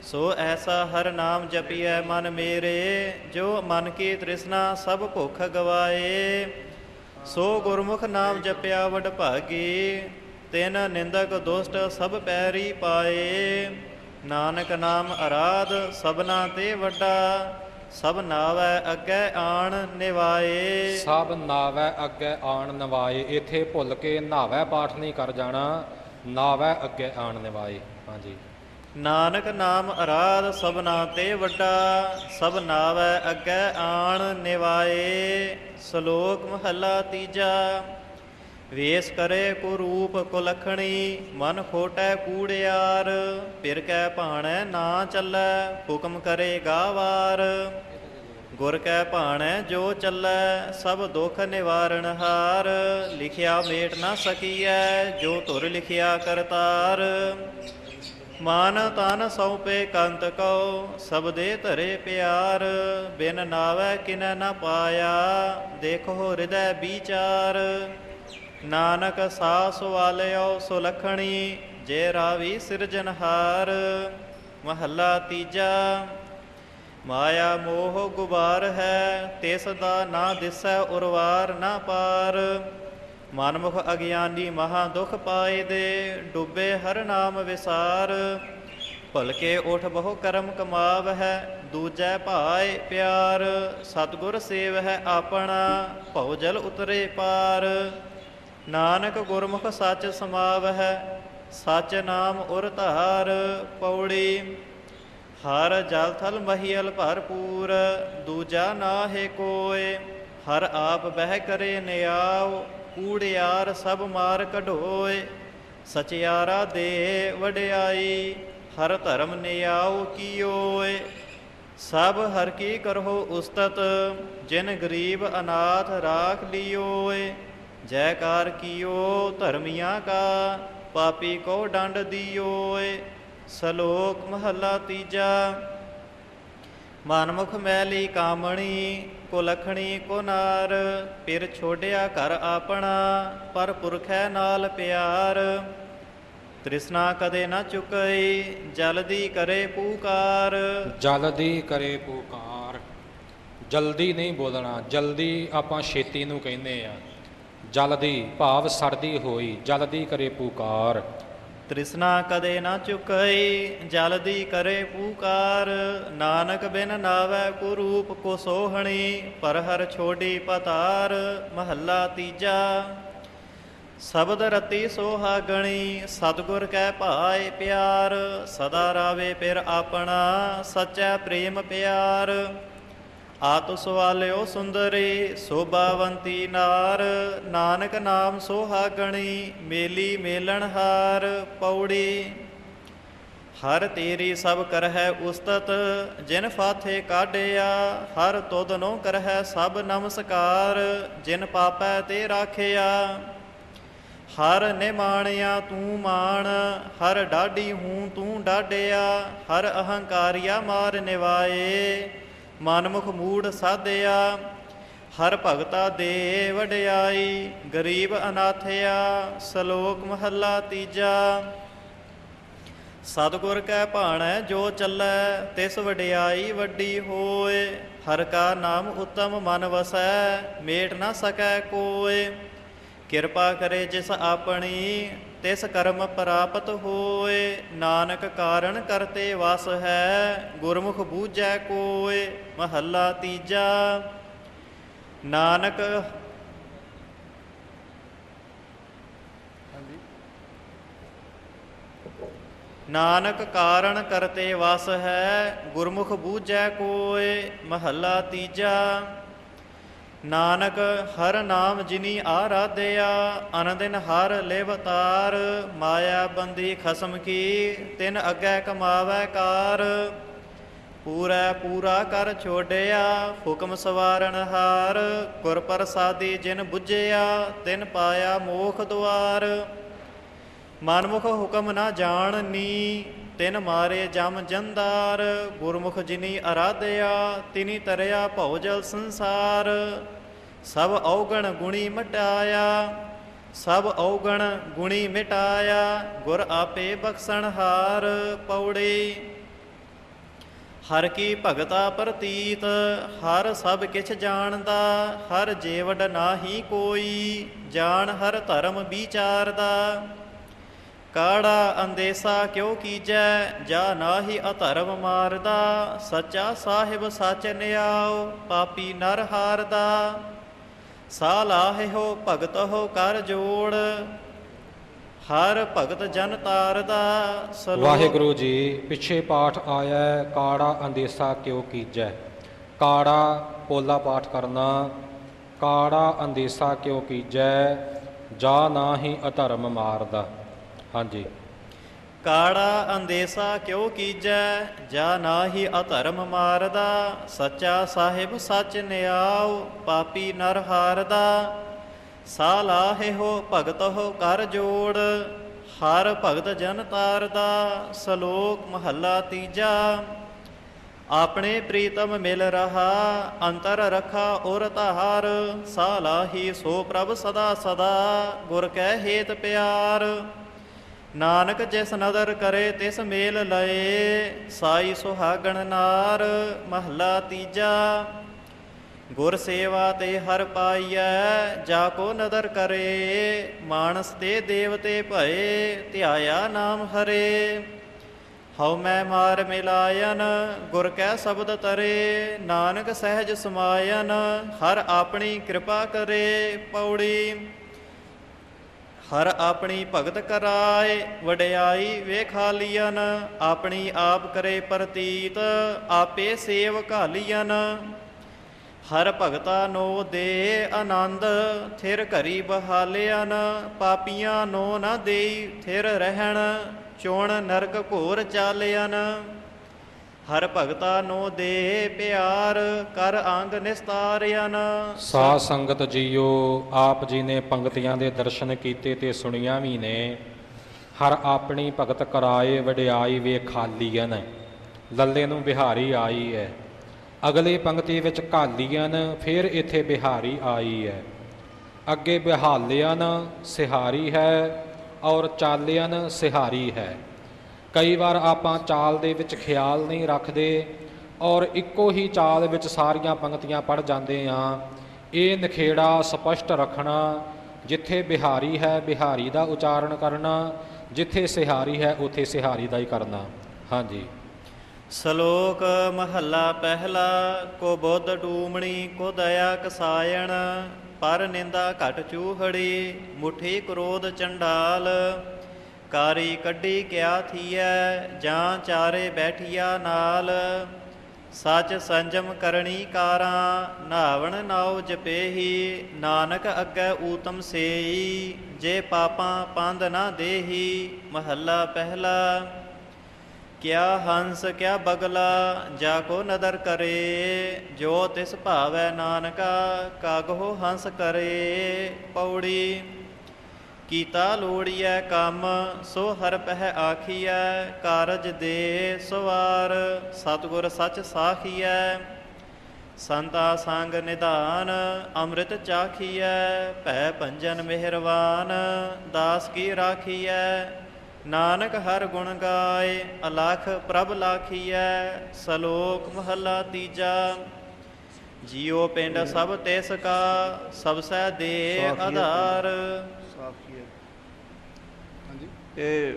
Speaker 1: ਸੋ ਐਸਾ ਹਰ ਨਾਮ ਜਪੀਐ ਮਨ ਮੇਰੇ, ਜੋ ਮਨ ਕੀ ਤ੍ਰਿਸ਼ਨਾ ਸਭ ਭੁੱਖ ਗਵਾਏ। ਸੋ ਗੁਰਮੁਖ ਨਾਮ ਜਪਿਆ ਵਡ ਭਾਗੀ, ਤਿਨ ਨਿੰਦਕ ਦੁਸ਼ਟ ਸਭ ਪੈਰੀ ਪਾਏ। ਨਾਨਕ ਨਾਮ ਅਰਾਧ, ਸਭਨਾ ਤੇ ਵੱਡਾ, ਸਭ ਨਾਵੈ ਅੱਗੇ ਆਣ ਨਿਵਾਏ।
Speaker 2: ਸਭ ਨਾਵੈ ਅੱਗੇ ਆਣ ਨਵਾਏ ਇਥੇ ਭੁੱਲ ਕੇ ਨਾਵੈ ਪਾਠ ਨਹੀਂ ਕਰ ਜਾਣਾ, ਨਾਵੈ ਅੱਗੇ ਆਣ ਨਿਵਾਏ। ਹਾਂਜੀ।
Speaker 1: ਨਾਨਕ ਨਾਮ ਅਰਾਧ ਸਭਨਾ ਤੇ ਵੱਡਾ, ਸਭ ਨਾਵੈ ਅੱਗੇ ਆਣ ਨਿਵਾਏ, ਸ਼ਲੋਕ ਮਹੱਲਾ ਤੀਜਾ। ਵੇਸ ਕਰੇ ਕੋ ਰੂਪ ਕੋ ਲਖਣੀ ਮਨ ਖੋਟੈ ਕੂੜਿਆਰ ਪਿਰ ਕੈ ਭਾਣੈ ਨਾ ਚੱਲੈ, ਹੁਕਮ ਕਰੇ ਗਾਵਾਰ। ਗੁਰ ਕੈ ਭਾਣੈ ਜੋ ਚੱਲੈ, ਸਭ ਦੁਖ ਨਿਵਾਰਣ ਹਾਰ। ਲਿਖਿਆ ਮੇਟ ਨਾ ਸਕੀਐ, ਜੋ ਧੁਰ ਲਿਖਿਆ ਕਰਤਾਰ। ਮਾਨ ਤਨ ਸਉਪੇ ਕੰਤ ਕਉ ਸਬਦੇ ਧਰੇ ਪਿਆਰ, ਬਿਨ ਨਾਵੈ ਕਿਨੈ ਨ ਪਾਇਆ, ਦੇਖੋ ਹਿਰਦੈ ਵਿਚਾਰ। ਨਾਨਕ ਸਾਸ ਵਾਲਿਓ ਸੁਲਖਣੀ, ਜੇ ਰਾਵੀ ਸਿਰਜਨਹਾਰ ਮਹੱਲਾ ਤੀਜਾ, ਮਾਇਆ ਮੋਹ ਗੁਬਾਰ ਹੈ, ਤਿਸ ਦਾ ਨਾ ਦਿਸੈ ਉਰਵਾਰ ਨਾ ਪਾਰ। ਮਨਮੁਖ ਅਗਿਆਨੀ ਮਹਾ ਦੁਖ ਪਾਏ ਦੇ, ਡੁੱਬੇ ਹਰ ਨਾਮ ਵਿਸਾਰ। ਭਲਕੇ ਉਠ ਬਹੁ ਕਰਮ ਕਮਾਵ ਹੈ ਦੂਜੈ ਭਾਏ ਪਿਆਰ। ਸਤਗੁਰ ਸੇਵ ਹੈ ਆਪਣਾ, ਭਉ ਜਲ ਉਤਰੇ ਪਾਰ। ਨਾਨਕ ਗੁਰਮੁਖ ਸੱਚ ਸਮਾਵ ਹੈ ਸੱਚ ਨਾਮ ਉਰ ਧਾਰ ਪੌੜੀ। ਹਰ ਜਲ ਥਲ ਮਹੀਲ ਭਰਪੂਰ, ਦੂਜਾ ਨਾਹੇ ਕੋਏ। ਹਰ ਆਪ ਬਹਿ ਕਰੇ ਨਿਆਉ ਕੂੜਿਆਰ ਸਭ ਮਾਰ ਕਢੋਏ, ਸਚਿਆਰਾ ਦੇ ਵਡਿਆਈ, ਹਰ ਧਰਮ ਨਿਆਉ ਕੀਓਏ। ਸਭ ਹਰ ਕੀ ਕਰਹੁ ਉਸਤਤ, ਜਿਨ ਗਰੀਬ ਅਨਾਥ ਰਾਖ ਲਿਓਏ। ਜੈਕਾਰ ਕੀਓ ਧਰਮੀਆਂ ਕਾ, ਪਾਪੀ ਕੋ ਡੰਡ ਦਿਓਏ। ਸਲੋਕ ਮਹੱਲਾ ਤੀਜਾ ਮਨਮੁਖ ਮੈਲੀ ਕਾਮਣੀ, ਕੋ ਲਖਣੀ ਕੋ ਨਾਰ ਫਿਰ ਛੋੜਿਆ ਘਰ ਆਪਣਾ, ਪਰ ਪੁਰਖੈ ਨਾਲ ਪਿਆਰ। ਤ੍ਰਿਸ਼ਨਾ ਕਦੇ ਨਾ ਚੁਕਈ, ਜਲਦੀ ਕਰੇ ਪੂਕਾਰ।
Speaker 2: ਜਲਦੀ ਕਰੇ ਪੁਕਾਰ। ਜਲਦੀ ਨਹੀਂ ਬੋਲਣਾ, ਜਲਦੀ ਆਪਾਂ ਛੇਤੀ ਨੂੰ ਕਹਿੰਦੇ ਆ। ਜਲਦੀ ਭਾਵ ਸੜਦੀ ਹੋਈ, ਜਲਦੀ ਕਰੇ ਪੁਕਾਰ।
Speaker 1: ਤ੍ਰਿਸ਼ਨਾ ਕਦੇ ਨਾ ਚੁਕਈ ਜਲਦੀ ਕਰੇ ਪੂਕਾਰ। ਨਾਨਕ ਬਿਨ ਨਾਵੈ ਕੋ ਰੂਪ ਕੋ ਸੋਹਣੀ ਪਰ ਹਰ ਛੋਡੀ ਪਤਾਰ, ਮਹੱਲਾ ਤੀਜਾ। ਸ਼ਬਦ ਰਤੀ ਸੋਹਾਗਣੀ ਸਤਿਗੁਰ ਕੈ ਭਾਏ ਪਿਆਰ। ਸਦਾ ਰਾਵੇ ਪਿਰ ਆਪਣਾ, ਸੱਚਾ ਪ੍ਰੇਮ ਪਿਆਰ। ਆਤੁ ਸਵਾਲਿਓ ਸੁੰਦਰੀ, ਸੋਭਾਵੰਤੀ ਨਾਰ, ਨਾਨਕ ਨਾਮ ਸੋਹਾਗਣੀ, ਮੇਲੀ ਮੇਲਣ ਹਾਰ, ਪੌੜੀ। ਹਰ ਤੇਰੀ ਸਭ ਕਰਹਿ ਉਸਤਤ, ਜਿਨ ਫਾਥੇ ਕਾਢਿਆ, ਹਰ ਤੁਧਨੋ ਕਰਹਿ ਸਭ ਨਮਸਕਾਰ, ਜਿਨ ਪਾਪੈ ਤੇ ਰਾਖਿਆ। ਹਰ ਨਿਮਾਣਿਆ ਤੂੰ ਮਾਣ, ਹਰ ਡਾਢੀ ਹੂੰ ਤੂੰ ਡਾਢਿਆ, ਹਰ ਅਹੰਕਾਰਿਆ ਮਾਰ ਨਿਵਾਏ। ਮਨਮੁਖ ਮੂੜ ਸਾਧਿਆ, ਹਰ ਭਗਤਾ ਦੇ ਵਡਿਆਈ, ਗਰੀਬ ਅਨਾਥਿਆ, ਸ਼ਲੋਕ ਮਹੱਲਾ ਤੀਜਾ। ਸਤਿਗੁਰ ਕੈ ਭਾਣੈ, ਜੋ ਚੱਲੈ, ਤਿਸ ਵਡਿਆਈ ਵੱਡੀ ਹੋਏ। ਹਰ ਕਾ ਨਾਮ ਉਤਮ ਮਨ ਵਸੈ, ਮੇਟ ਨਾ ਸਕੈ ਕੋਏ। ਕਿਰਪਾ ਕਰੇ ਜਿਸ ਆਪਣੀ ਤਿਸ ਕਰਮ ਪ੍ਰਾਪਤ ਹੋਏ ਨਾਨਕ ਕਾਰਣ ਕਰਤੇ ਵਸ ਹੈ ਗੁਰਮੁਖ ਬੂਝੈ ਕੋਏ ਮਹੱਲਾ ਤੀਜਾ। ਨਾਨਕ ਨਾਨਕ ਕਾਰਣ ਕਰਤੇ ਵਸ ਹੈ ਗੁਰਮੁਖ ਬੂਝੈ ਕੋਏ ਮਹੱਲਾ ਤੀਜਾ। ਨਾਨਕ ਹਰ ਨਾਮ ਜਿਨੀ ਆਰਾਧਿਆ, ਅਨੰਦਿਨ ਹਰ ਲਿਵਤਾਰ ਮਾਇਆ ਬੰਦੀ ਖਸਮ ਕੀ, ਤਿਨ ਅੱਗੇ ਕਮਾਵੈ ਕਾਰ। ਪੂਰਾ ਪੂਰਾ ਕਰ ਛੋੜਿਆ ਹੁਕਮ ਸਵਾਰਨ ਹਾਰ। ਗੁਰ ਪ੍ਰਸਾਦੀ ਜਿਨ ਬੁੱਝਿਆ, ਤਿਨ ਪਾਇਆ ਮੋਖ ਦੁਆਰ। ਮਨਮੁਖ ਹੁਕਮ ਨਾ ਜਾਣਨੀ ਤਿਨ ਮਾਰੇ ਜਮ ਜੰਦਾਰ, ਗੁਰਮੁਖ ਜਿਨੀ ਅਰਾਧਿਆ, ਤਿਨੀ ਤਰਿਆ ਭਉਜਲ ਸੰਸਾਰ। ਸਭ ਔਗਣ ਗੁਣੀ ਮਟਾਇਆ, ਸਭ ਔਗਣ ਗੁਣੀ ਮਿਟਾਇਆ, ਗੁਰ ਆਪੇ ਬਖਸ਼ਣ ਹਾਰ ਪੌੜੀ। ਹਰ ਕੀ ਭਗਤਾ ਪ੍ਰਤੀਤ, ਹਰ ਸਭ ਕਿਛ ਜਾਣਦਾ, ਹਰ ਜੀਵੜ ਨਾਹੀ ਕੋਈ, ਜਾਣ ਹਰ ਧਰਮ ਵਿਚਾਰਦਾ। ਕਾੜਾ ਅੰਦੇਸਾ ਕਿਉ ਕੀਜੈ? ਜਾ ਨਾਹੀ ਅਧਰਮ ਮਾਰਦਾ, ਸੱਚਾ ਸਾਹਿਬ ਸਚ ਨਿਆਉ, ਪਾਪੀ ਨਰ ਹਾਰਦਾ। ਸਾਲਾਹਿ ਹੋ ਭਗਤ ਹੋ ਕਰ ਜੋੜ, ਹਰ ਭਗਤ ਜਨ ਤਾਰਦਾ।
Speaker 2: ਵਾਹਿਗੁਰੂ ਜੀ, ਪਿੱਛੇ ਪਾਠ ਆਇਆ ਕਾੜਾ ਅੰਦੇਸਾ ਕਿਉ ਕੀਜੈ? ਕਾੜਾ ਪੋਲਾ ਪਾਠ ਕਰਨਾ, ਕਾੜਾ ਅੰਦੇਸਾ ਕਿਉ ਕੀਜੈ? ਜਾ ਨਾਹੀ ਅਧਰਮ ਮਾਰਦਾ। ਹਾਂਜੀ।
Speaker 1: ਕਾੜਾ ਅੰਦੇਸਾ ਕਿਉ ਕੀਜੈ, ਜਾ ਨਾਹੀ ਅਧਰਮ ਮਾਰਦਾ, ਸੱਚਾ ਸਾਹਿਬ ਸੱਚ ਨਿਆਉ, ਪਾਪੀ ਨਰ ਹਾਰਦਾ। ਸਾਲਾਹਿ ਹੋ ਭਗਤ ਹੋ ਕਰ ਜੋੜ, ਹਰ ਭਗਤ ਜਨ ਤਾਰਦਾ, ਸ਼ਲੋਕ ਮਹੱਲਾ ਤੀਜਾ। ਆਪਣੇ ਪ੍ਰੀਤਮ ਮਿਲ ਰਹਾ, ਅੰਤਰ ਰਖਾ ਔਰ ਧਾਰ ਸਾਲਾਹੀ ਸੋ ਪ੍ਰਭ ਸਦਾ ਸਦਾ, ਗੁਰ ਕਹਿ ਹੇਤ ਪਿਆਰ। ਨਾਨਕ ਜਿਸ ਨਦਰ ਕਰੇ ਤਿਸ ਮੇਲ ਲਏ, ਸਾਈ ਸੁਹਾਗਣ ਨਾਰ ਮਹੱਲਾ ਤੀਜਾ। ਗੁਰ ਸੇਵਾ ਤੇ ਹਰ ਪਾਈਐ, ਜਾ ਕੋ ਨਦਰ ਕਰੇ, ਮਾਨਸ ਤੇ ਦੇਵਤੇ ਭਏ, ਧਿਆਇਆ ਨਾਮ ਹਰੇ। ਹਉ ਮੈਂ ਮਾਰ ਮਿਲਾਇਨ, ਗੁਰ ਕੈ ਸ਼ਬਦ ਤਰੇ, ਨਾਨਕ ਸਹਿਜ ਸਮਾਇਨ, ਹਰ ਆਪਣੀ ਕਿਰਪਾ ਕਰੇ ਪੌੜੀ। ਹਰ ਆਪਣੀ ਭਗਤ ਕਰਾਏ, ਵਡਿਆਈ ਵੇਖਾਲੀਨ ਆਪਣੀ ਆਪ ਕਰੇ ਪ੍ਰਤੀਤ, ਆਪੇ ਸੇਵ ਘਾਲੀਨ ਹਰ ਭਗਤਾ ਨੋ ਦੇ ਆਨੰਦ, ਥਿਰ ਘਰੀ ਬਹਾਲਿਆਨ ਪਾਪੀਆਂ ਨੋ ਨਾ ਦੇਈ, ਥਿਰ ਰਹਿਣ, ਚੋਣ ਨਰਕ ਘੋਰ ਚਾਲਿਆਨ ਹਰ ਭਗਤਾ ਨੂੰ ਦੇ ਪਿਆਰ ਕਰ ਅੰਗ ਨਿਸਤਾਰਿਆਨ
Speaker 2: ਸਾਧ ਸੰਗਤ ਜੀਓ, ਆਪ ਜੀ ਨੇ ਪੰਗਤੀਆਂ ਦੇ ਦਰਸ਼ਨ ਕੀਤੇ ਤੇ ਸੁਣੀਆਂ ਵੀ ਨੇ। ਹਰ ਆਪਣੀ ਭਗਤ ਕਰਾਏ ਵਡਿਆਈ ਵੇ ਖਾਲੀਨ ਲੱਲੇ ਨੂੰ ਬਿਹਾਰੀ ਆਈ ਹੈ ਅਗਲੀ ਪੰਕਤੀ ਵਿੱਚ ਘਾਲੀਨ ਫਿਰ ਇੱਥੇ ਬਿਹਾਰੀ ਆਈ ਹੈ ਅੱਗੇ ਬਿਹਾਲਿਆਨ ਸਿਹਾਰੀ ਹੈ ਔਰ ਚਾਲਿਆਨ ਸਿਹਾਰੀ ਹੈ। ਕਈ ਵਾਰ ਆਪਾਂ ਚਾਲ ਦੇ ਵਿੱਚ ਖਿਆਲ ਨਹੀਂ ਰੱਖਦੇ ਔਰ ਇੱਕੋ ਹੀ ਚਾਲ ਵਿੱਚ ਸਾਰੀਆਂ ਪੰਕਤੀਆਂ ਪੜ ਜਾਂਦੇ ਆ ਇਹ ਨਖੇੜਾ ਸਪਸ਼ਟ ਰੱਖਣਾ, ਜਿੱਥੇ ਬਿਹਾਰੀ ਹੈ ਬਿਹਾਰੀ ਦਾ ਉਚਾਰਨ ਕਰਨਾ, ਜਿੱਥੇ ਸਿਹਾਰੀ ਹੈ ਉਥੇ ਸਿਹਾਰੀ ਦਾ ਹੀ ਕਰਨਾ। ਹਾਂਜੀ।
Speaker 1: ਸ਼ਲੋਕ ਮਹੱਲਾ ਪਹਿਲਾ, ਕੋ ਬੁੱਧ ਡੂਮਣੀ ਕੋ ਦਇਆ ਕਸਾਇਣ, ਪਰ ਨਿੰਦਾ ਘਟ ਚੂਹੜੀ, ਮੁਠੀ ਕ੍ਰੋਧ ਚੰਡਾਲ। ਕਾਰੀ ਕੱਢੀ ਕਿਆ ਥੀਐ, ਜਾਂ ਚਾਰੇ ਬੈਠੀਆ ਨਾਲ। ਸਚ ਸੰਜਮ ਕਰਨੀ ਕਾਰਾਂ, ਨਾਵਣ ਨਾਉ ਜਪੇਹੀ। ਨਾਨਕ ਅੱਗੇ ਊਤਮ ਸੇਈ, ਜੇ ਪਾਪਾਂ ਪੰਧ ਨਾ ਦੇਹੀ। ਮਹੱਲਾ ਪਹਿਲਾ, ਕਿਆ ਹੰਸ ਕਿਆ ਬਗਲਾ, ਜਾ ਕੋ ਨਦਰ ਕਰੇ। ਜੋ ਤਿਸ ਭਾਵੈ ਨਾਨਕਾ ਕਾਗੋ ਹੰਸ ਕਰੇ। ਪੌੜੀ ਕੀਤਾ ਲੋੜੀਐ ਕੰਮ ਸੋ ਹਰ ਪਹਿ ਆਖੀਐ ਕਾਰਜ ਦੇ ਸਵਾਰ ਸਤਿਗੁਰ ਸੱਚ ਸਾਖੀਐ। ਸੰਤਾ ਸੰਗ ਨਿਧਾਨ ਅੰਮ੍ਰਿਤ ਚਾਖੀਐ ਭੈ ਭੰਜਨ ਮਿਹਰਵਾਨ ਦਾਸ ਕੀ ਰਾਖੀਐ। ਨਾਨਕ ਹਰ ਗੁਣ ਗਾਏ ਅਲਖ ਪ੍ਰਭ ਲਾਖੀਐ ਸਲੋਕ ਮਹੱਲਾ ਤੀਜਾ। ਜੀਉ ਪਿੰਡ ਸਭ ਤਿਸ ਕਾ ਸਭ ਸੈ ਦੇ। ਆਧਾਰ।
Speaker 3: ਇਹ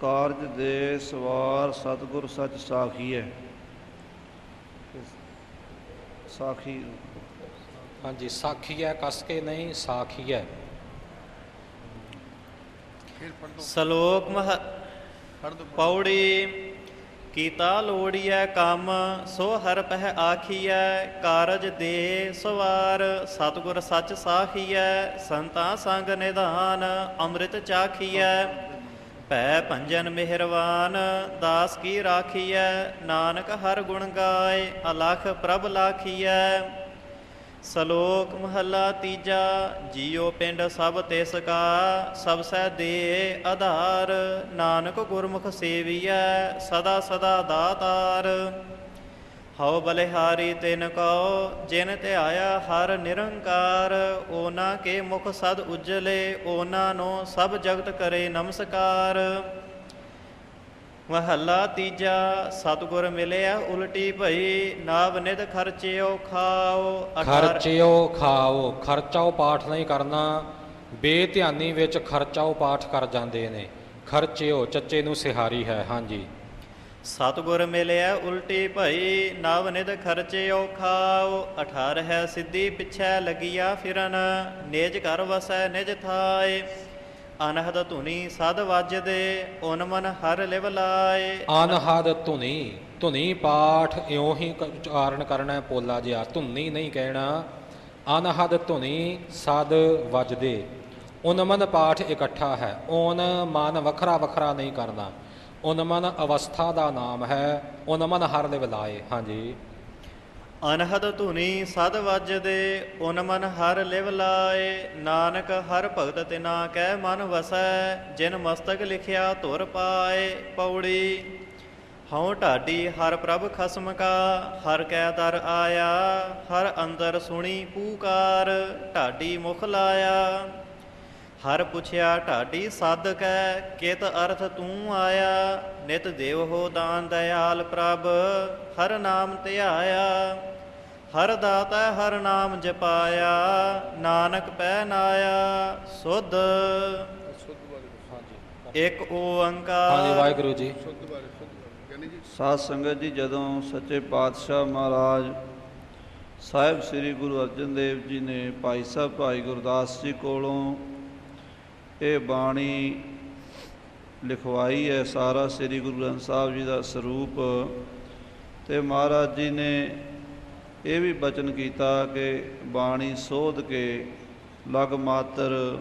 Speaker 3: ਕਾਰਜ ਦੇ ਸਵਾਰ ਸਤਿਗੁਰ ਸੱਚ ਸਾਖੀ ਹੈ। ਸਾਖੀ।
Speaker 2: ਹਾਂਜੀ ਸਾਖੀ ਹੈ ਕਸ ਕੇ ਨਹੀਂ ਸਾਖੀ ਹੈ।
Speaker 4: ਫਿਰ ਪੜ ਦੋ
Speaker 1: ਸਲੋਕ ਮਹ
Speaker 4: ਪੜ ਦੋ
Speaker 1: ਪੌੜੀ ਕੀਤਾ ਲੋੜੀਐ ਕੰਮ, ਸੋ ਹਰ ਪਹਿ ਆਖੀਐ, ਕਾਰਜ ਦੇ ਸਵਾਰ, ਸਤਿਗੁਰ ਸੱਚ ਸਾਖੀਐ, ਸੰਤਾਂ ਸੰਗ ਨਿਧਾਨ, ਅੰਮ੍ਰਿਤ ਚਾਖੀਐ। ਭੈ ਭੰਜਨ ਮਿਹਰਵਾਨ, ਦਾਸ ਕੀ ਰਾਖੀਐ, ਨਾਨਕ ਹਰ ਗੁਣ ਗਾਏ, ਅਲਖ ਪ੍ਰਭ ਲਾਖੀਐ। ਸਲੋਕ ਮਹੱਲਾ ਤੀਜਾ, ਜੀਉ ਪਿੰਡ ਸਭ ਤਿਸ ਕਾ ਸਭ ਸੈ ਦੇ ਆਧਾਰ, ਨਾਨਕ ਗੁਰਮੁਖ ਸੇਵੀਐ, ਸਦਾ ਸਦਾ ਦਾਤਾਰ। ਹਉ ਬਲਿਹਾਰੀ ਤਿਨ ਕਉ, ਜਿਨ ਧਿਆਇਆ ਹਰ ਨਿਰੰਕਾਰ, ਓਨਾ ਕੇ ਮੁਖ ਸਦ ਉਜਲੇ, ਓਨਾ ਨੂੰ ਸਭ ਜਗਤ ਕਰੇ ਨਮਸਕਾਰ। ਮਹੱਲਾ ਤੀਜਾ ਸਤਿਗੁਰ ਮਿਲਿਆ ਉਲਟੀ ਭਈ ਨਾਵ ਨਿਧ ਖਰਚਿਓ ਖਾਓ
Speaker 2: ਖਰਚਿਓ ਖਾਓ ਖਰਚਾਓ ਪਾਠ ਨਹੀਂ ਕਰਨਾ। ਬੇਧਿਆਨੀ ਵਿੱਚ ਖਰਚਾਓ ਪਾਠ ਕਰ ਜਾਂਦੇ ਨੇ। ਖਰਚਿਓ ਚੱਚੇ ਨੂੰ ਸਿਹਾਰੀ ਹੈ ਹਾਂਜੀ।
Speaker 1: ਸਤਿਗੁਰ ਮਿਲਿਆ ਉਲਟੀ ਭਈ ਨਵ ਨਿਧ ਖਰਚਿਓ ਖਾਓ 18 ਹੈ ਸਿੱਧੀ ਪਿਛੈ ਲਗੀਆ ਫਿਰਨ। ਨੇਜ ਘਰ ਵਸੈ ਨਿਜ ਥਾਏ। ਅਨਹਦ ਧੁਨੀ ਸਦ ਵੱਜਦੇ ਓਨ ਮਨ ਹਰ ਲਿਵ ਲਾਏ।
Speaker 2: ਅਨਹਦ ਧੁਨੀ ਧੁਨੀ ਪਾਠ ਇਉਂ ਹੀ ਕ- ਉਚਾਰਨ ਕਰਨਾ ਹੈ ਪੋਲਾ ਜਿਹਾ, ਧੁਨੀ ਨਹੀਂ ਕਹਿਣਾ। ਅਨਹਦ ਧੁਨੀ ਸਦ ਵਜਦੇ, ਉਨਮਨ ਪਾਠ ਇਕੱਠਾ ਹੈ। ਓਨ ਮਨ ਵੱਖਰਾ ਵੱਖਰਾ ਨਹੀਂ ਕਰਨਾ। ਉਨਮਨ ਅਵਸਥਾ ਦਾ ਨਾਮ ਹੈ, ਉਨਮਨ ਹਰ ਲਿਵ ਲਾਏ। ਹਾਂਜੀ।
Speaker 1: ਅਨਹਦ ਧੁਨੀ ਸਦ ਵੱਜਦੇ ਓਨ ਮਨ ਹਰ ਲਿਵ ਲਾਏ। ਨਾਨਕ ਹਰ ਭਗਤ ਤਿਨਾ ਕੈ ਮਨ ਵਸੈ, ਜਿਨ ਮਸਤਕ ਲਿਖਿਆ ਧੁਰ ਪਾਏ ਪੌੜੀ। ਹਉ ਢਾਡੀ ਹਰ ਪ੍ਰਭ ਖਸਮ ਕਾ, ਹਰ ਕੈ ਦਰ ਆਇਆ, ਹਰ ਅੰਦਰ ਸੁਣੀ ਪੂਕਾਰ, ਢਾਡੀ ਮੁਖ ਲਾਇਆ। ਹਰ ਪੁੱਛਿਆ ਢਾਡੀ ਸਦ ਕਿਤ ਅਰਥ ਤੂੰ ਆਇਆ? ਨਿਤ ਦੇਵ ਹੋ ਦਾਨ ਦਇਆਲ ਪ੍ਰਭ, ਹਰ ਨਾਮ ਧਿਆਇਆ। ਹਰ ਦਾਤਾ ਹਰ ਨਾਮ ਜਪਾਇਆ ਨਾਨਕ ਪੈ ਨਾਇਆ ਸੁਧ।
Speaker 4: ਸ਼ੁੱਧ ਬਾਰੇ
Speaker 2: ਹਾਂਜੀ
Speaker 1: ਇੱਕ
Speaker 2: ਹਾਂਜੀ
Speaker 1: ਓੰਕਾਰ
Speaker 2: ਵਾਹਿਗੁਰੂ ਜੀ
Speaker 4: ਸ਼ੁੱਧ ਬਾਰੇ ਸ਼ੁੱਧ ਬਾਰੇ ਗਿਆਨੀ ਜੀ।
Speaker 3: ਸਾਧ ਸੰਗਤ ਜੀ ਜਦੋਂ ਸੱਚੇ ਪਾਤਸ਼ਾਹ ਮਹਾਰਾਜ ਸਾਹਿਬ ਸ੍ਰੀ ਗੁਰੂ ਅਰਜਨ ਦੇਵ ਜੀ ਨੇ ਭਾਈ ਸਾਹਿਬ ਭਾਈ ਗੁਰਦਾਸ ਜੀ ਕੋਲੋਂ ਇਹ ਬਾਣੀ ਲਿਖਵਾਈ ਹੈ ਸਾਰਾ ਸ੍ਰੀ ਗੁਰੂ ਗ੍ਰੰਥ ਸਾਹਿਬ ਜੀ ਦਾ ਸਰੂਪ ਤੇ ਮਹਾਰਾਜ ਜੀ ਨੇ ਇਹ ਵੀ ਬਚਨ ਕੀਤਾ ਕਿ ਬਾਣੀ ਸੋਧ ਕੇ ਲਗ ਮਾਤਰ,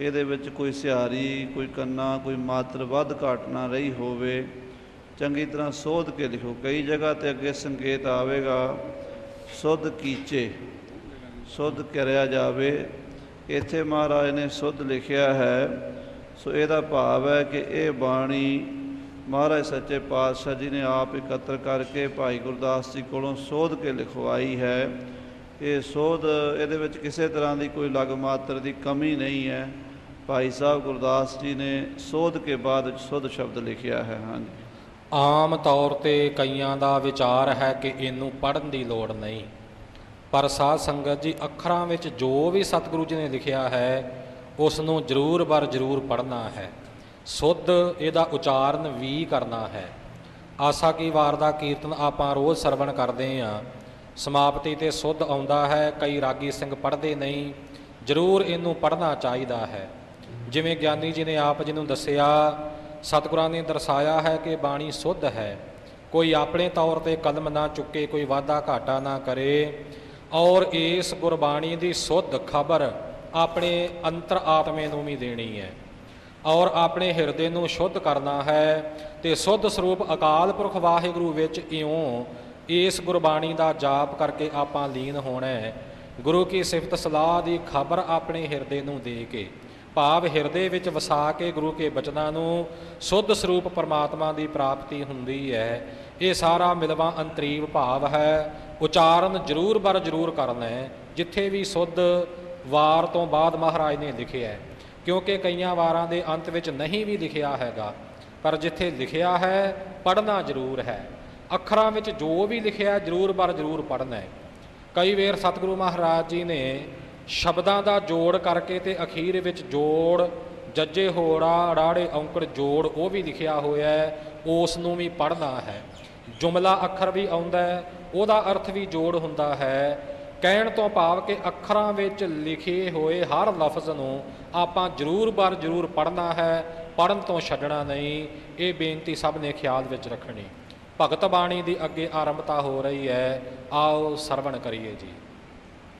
Speaker 3: ਇਹਦੇ ਵਿੱਚ ਕੋਈ ਸਿਹਾਰੀ, ਕੋਈ ਕੰਨਾ, ਕੋਈ ਮਾਤਰ ਵੱਧ ਘਾਟ ਨਾ ਰਹੀ ਹੋਵੇ। ਚੰਗੀ ਤਰ੍ਹਾਂ ਸੋਧ ਕੇ ਲਿਖੋ। ਕਈ ਜਗ੍ਹਾ ਤੇ ਅੱਗੇ ਸੰਕੇਤ ਆਵੇਗਾ, ਸੁਧ ਕੀਚੇ, ਸੁਧ ਕਰਿਆ ਜਾਵੇ। ਇੱਥੇ ਮਹਾਰਾਜ ਨੇ ਸੁਧ ਲਿਖਿਆ ਹੈ। ਸੋ ਇਹਦਾ ਭਾਵ ਹੈ ਕਿ ਇਹ ਬਾਣੀ ਮਹਾਰਾਜ ਸੱਚੇ ਪਾਤਸ਼ਾਹ ਜੀ ਨੇ ਆਪ ਇਕੱਤਰ ਕਰਕੇ ਭਾਈ ਗੁਰਦਾਸ ਜੀ ਕੋਲੋਂ ਸੋਧ ਕੇ ਲਿਖਵਾਈ ਹੈ। ਇਹ ਸੋਧ ਇਹਦੇ ਵਿੱਚ ਕਿਸੇ ਤਰ੍ਹਾਂ ਦੀ ਕੋਈ ਲਗ ਮਾਤਰ ਦੀ ਕਮੀ ਨਹੀਂ ਹੈ। ਭਾਈ ਸਾਹਿਬ ਗੁਰਦਾਸ ਜੀ ਨੇ ਸੋਧ ਕੇ ਬਾਅਦ ਵਿੱਚ ਸੁਧ ਸ਼ਬਦ ਲਿਖਿਆ ਹੈ, ਹਾਂਜੀ।
Speaker 2: ਆਮ ਤੌਰ ਤੇ ਕਈਆਂ ਦਾ ਵਿਚਾਰ ਹੈ ਕਿ ਇਹਨੂੰ ਪੜ੍ਹਨ ਦੀ ਲੋੜ ਨਹੀਂ। ਪਰ ਸਾਧ ਸੰਗਤ ਜੀ ਅੱਖਰਾਂ ਵਿੱਚ ਜੋ ਵੀ ਸਤਿਗੁਰੂ ਜੀ ਨੇ ਲਿਖਿਆ ਹੈ ਉਸ ਨੂੰ ਜ਼ਰੂਰ ਬਰ ਜ਼ਰੂਰ ਪੜ੍ਹਨਾ ਹੈ। ਸੁੱਧ ਇਹਦਾ ਉਚਾਰਨ ਵੀ ਕਰਨਾ ਹੈ। ਆਸਾ ਕੀ ਵਾਰ ਦਾ ਕੀਰਤਨ ਆਪਾਂ ਰੋਜ਼ ਸਰਵਣ ਕਰਦੇ ਆਂ। ਸਮਾਪਤੀ ਤੇ ਸੁੱਧ ਆਉਂਦਾ ਹੈ, ਕਈ ਰਾਗੀ ਸਿੰਘ ਪੜ੍ਹਦੇ ਨਹੀਂ, ਜ਼ਰੂਰ ਇਹਨੂੰ ਪੜ੍ਹਨਾ ਚਾਹੀਦਾ ਹੈ। ਜਿਵੇਂ ਗਿਆਨੀ ਜੀ ਨੇ ਆਪ ਜੀ ਨੂੰ ਦੱਸਿਆ, ਸਤਿਗੁਰਾਂ ਨੇ ਦਰਸਾਇਆ ਹੈ ਕਿ ਬਾਣੀ ਸੁੱਧ ਹੈ। ਕੋਈ ਆਪਣੇ ਤੌਰ ਤੇ ਕਦਮ ਨਾ ਚੁੱਕੇ, ਕੋਈ ਵਾਧਾ ਘਾਟਾ ਨਾ ਕਰੇ, ਔਰ ਇਸ ਗੁਰਬਾਣੀ ਦੀ ਸੁੱਧ ਖਬਰ ਆਪਣੇ ਅੰਤਰ ਆਤਮੇ ਨੂੰ ਵੀ ਦੇਣੀ ਹੈ। ਔਰ ਆਪਣੇ ਹਿਰਦੇ ਨੂੰ ਸ਼ੁੱਧ ਕਰਨਾ ਹੈ ਤੇ ਸੁੱਧ ਸਰੂਪ ਅਕਾਲ ਪੁਰਖ ਵਾਹਿਗੁਰੂ ਵਿੱਚ ਇਉਂ ਇਸ ਗੁਰਬਾਣੀ ਦਾ ਜਾਪ ਕਰਕੇ ਆਪਾਂ ਲੀਨ ਹੋਣਾ ਹੈ। ਗੁਰੂ ਕੀ ਸਿਫਤ ਸਲਾਹ ਦੀ ਖਬਰ ਆਪਣੇ ਹਿਰਦੇ ਨੂੰ ਦੇ ਕੇ, ਭਾਵ ਹਿਰਦੇ ਵਿੱਚ ਵਸਾ ਕੇ ਗੁਰੂ ਕੇ ਬਚਨਾਂ ਨੂੰ ਸੁੱਧ ਸਰੂਪ ਪਰਮਾਤਮਾ ਦੀ ਪ੍ਰਾਪਤੀ ਹੁੰਦੀ ਹੈ। ਇਹ ਸਾਰਾ ਮਿਲਵਾ ਅੰਤਰੀਵ ਭਾਵ ਹੈ। ਉਚਾਰਨ ਜ਼ਰੂਰ ਬਰ ਜ਼ਰੂਰ ਕਰਨਾ ਹੈ। ਜਿੱਥੇ ਵੀ ਸੁੱਧ ਵਾਰ ਤੋਂ ਬਾਅਦ ਮਹਾਰਾਜ ਨੇ ਲਿਖਿਆ ਹੈ ਕਿਉਂਕਿ ਕਈਆਂ ਵਾਰਾਂ ਦੇ ਅੰਤ ਵਿੱਚ ਨਹੀਂ ਵੀ ਲਿਖਿਆ ਹੈਗਾ, ਪਰ ਜਿੱਥੇ ਲਿਖਿਆ ਹੈ, ਪੜ੍ਹਨਾ ਜ਼ਰੂਰ ਹੈ। ਅੱਖਰਾਂ ਵਿੱਚ ਜੋ ਵੀ ਲਿਖਿਆ ਜ਼ਰੂਰ ਬਰ ਜ਼ਰੂਰ ਪੜ੍ਹਨਾ ਹੈ। ਕਈ ਵੇਰ ਸਤਿਗੁਰੂ ਮਹਾਰਾਜ ਜੀ ਨੇ ਸ਼ਬਦਾਂ ਦਾ ਜੋੜ ਕਰਕੇ ਤੇ ਅਖੀਰ ਵਿੱਚ ਜੋੜ, ਜੱਜੇ ਹੋੜਾ ਰਾੜੇ ਔਂਕੜ ਜੋੜ ਉਹ ਵੀ ਲਿਖਿਆ ਹੋਇਆ ਹੈ ਉਸ ਨੂੰ ਵੀ ਪੜ੍ਹਨਾ ਹੈ। ਜੁਮਲਾ ਅੱਖਰ ਵੀ ਆਉਂਦਾ ਹੈ, ਉਹਦਾ ਅਰਥ ਵੀ ਜੋੜ ਹੁੰਦਾ ਹੈ। ਕਹਿਣ ਤੋਂ ਭਾਵ ਕਿ ਅੱਖਰਾਂ ਵਿੱਚ ਲਿਖੇ ਹੋਏ ਹਰ ਲਫ਼ਜ਼ ਨੂੰ ਆਪਾਂ ਜ਼ਰੂਰ ਬਰ ਜ਼ਰੂਰ ਪੜ੍ਹਨਾ ਹੈ ਪੜਨ ਤੋਂ ਛੱਡਣਾ ਨਹੀਂ, ਇਹ ਬੇਨਤੀ ਸਭ ਨੇ ਖਿਆਲ ਵਿੱਚ ਰੱਖਣੀ। ਭਗਤ ਬਾਣੀ ਦੀ ਅੱਗੇ ਆਰੰਭਤਾ ਹੋ ਰਹੀ ਹੈ, ਆਓ ਸਰਵਣ ਕਰੀਏ ਜੀ।